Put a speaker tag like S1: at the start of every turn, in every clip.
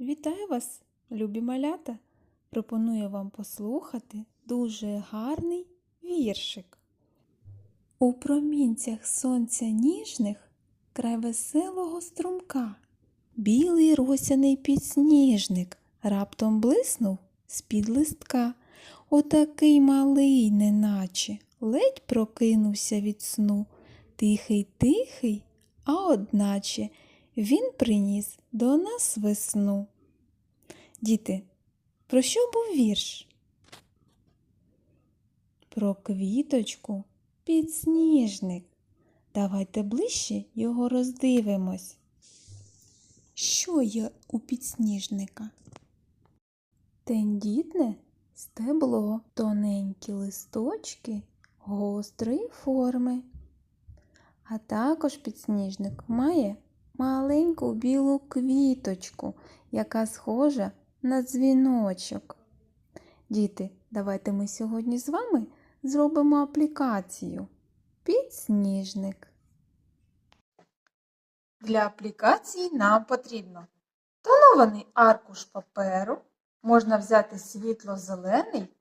S1: Вітаю вас, любі малята! Пропоную вам послухати дуже гарний віршик. У промінцях сонця ніжних край веселого струмка. Білий росяний підсніжник раптом блиснув з-під листка. Отакий малий, неначе, ледь прокинувся від сну. Тихий, тихий, а одначе він приніс до нас весну. Діти, про що був вірш? Про квіточку підсніжник. Давайте ближче його роздивимось. Що є у підсніжника? Тендітне стебло, тоненькі листочки гострої форми. А також підсніжник має маленьку білу квіточку, яка схожа на дзвіночок. Діти, давайте ми сьогодні з вами зробимо аплікацію. Підсніжник.
S2: Для аплікації нам потрібно тонований аркуш паперу, можна взяти світло-зелений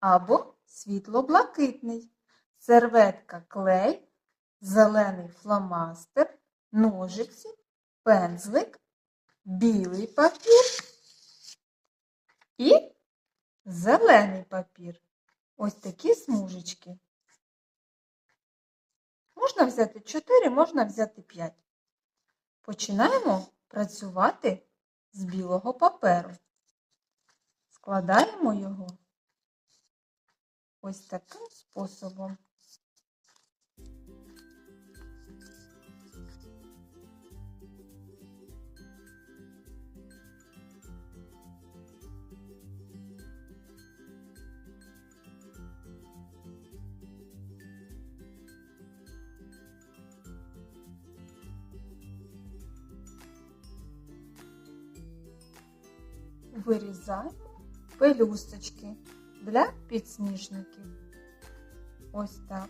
S2: або світло-блакитний, серветка клей, зелений фломастер, ножиці, пензлик, білий папір і зелений папір. Ось такі смужечки. Можна взяти 4, можна взяти 5. Починаємо працювати з білого паперу. Складаємо його ось таким способом. Вирізаємо пелюсточки для підсніжників. Ось так.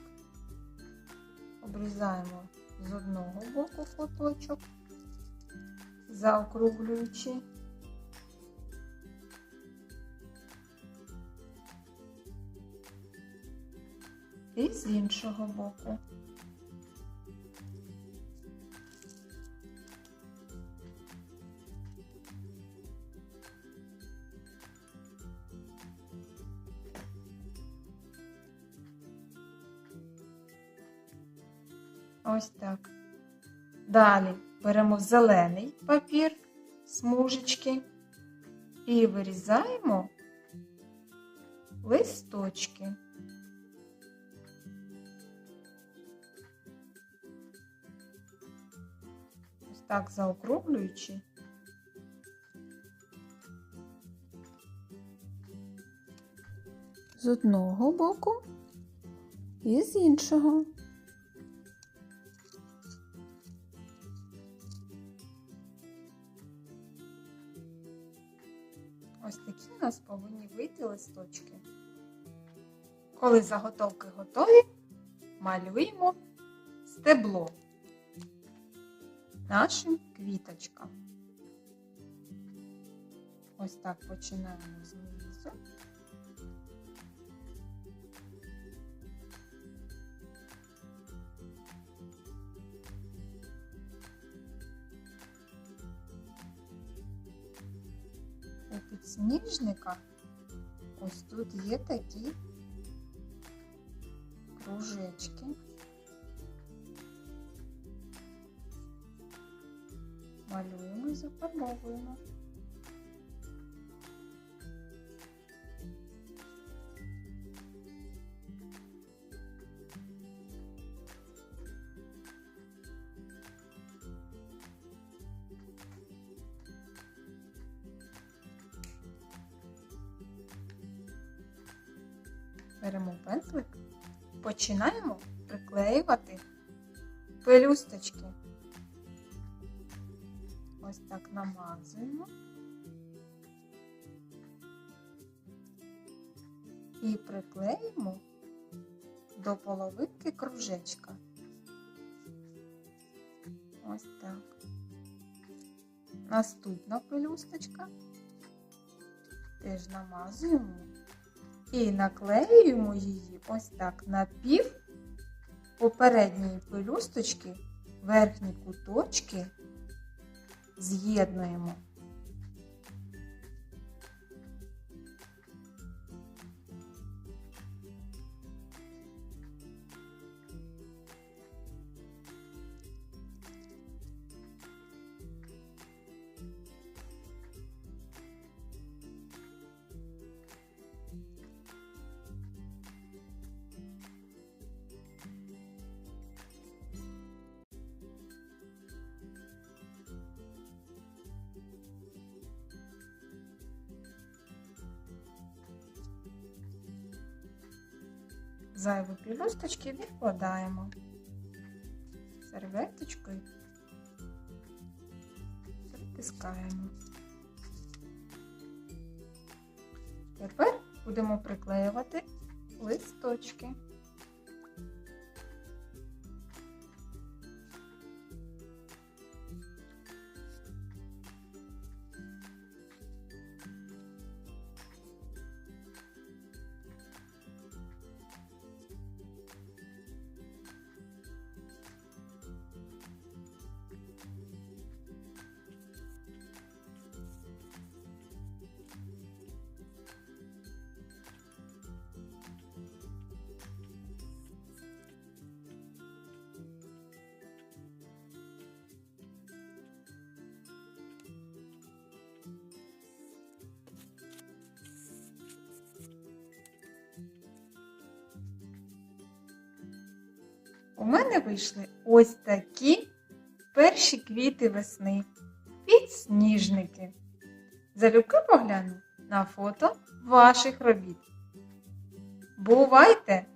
S2: Обрізаємо з одного боку куточок, заокруглюючи. І з іншого боку. Ось так. Далі беремо зелений папір, смужечки і вирізаємо листочки. Ось так заокруглюючи.
S1: З одного боку і з іншого.
S2: Ось такі у нас повинні вийти листочки. Коли заготовки готові, малюємо стебло нашим квіточкам. Ось так починаємо знизу. У підсніжника ось тут є такі кружечки. Малюємо і зафарбовуємо. Беремо пензлик, починаємо приклеювати пелюсточки. Ось так намазуємо. І приклеїмо до половинки кружечка. Ось так. Наступна пелюсточка. Теж намазуємо і наклеюємо її ось так на пів попередньої пелюсточки, верхні куточки з'єднуємо. Зайві пілюсточки відкладаємо серветочкою, притискаємо. Тепер будемо приклеювати листочки. У мене вийшли ось такі перші квіти весни, підсніжники. Залюбки погляну на фото ваших робіт. Бувайте!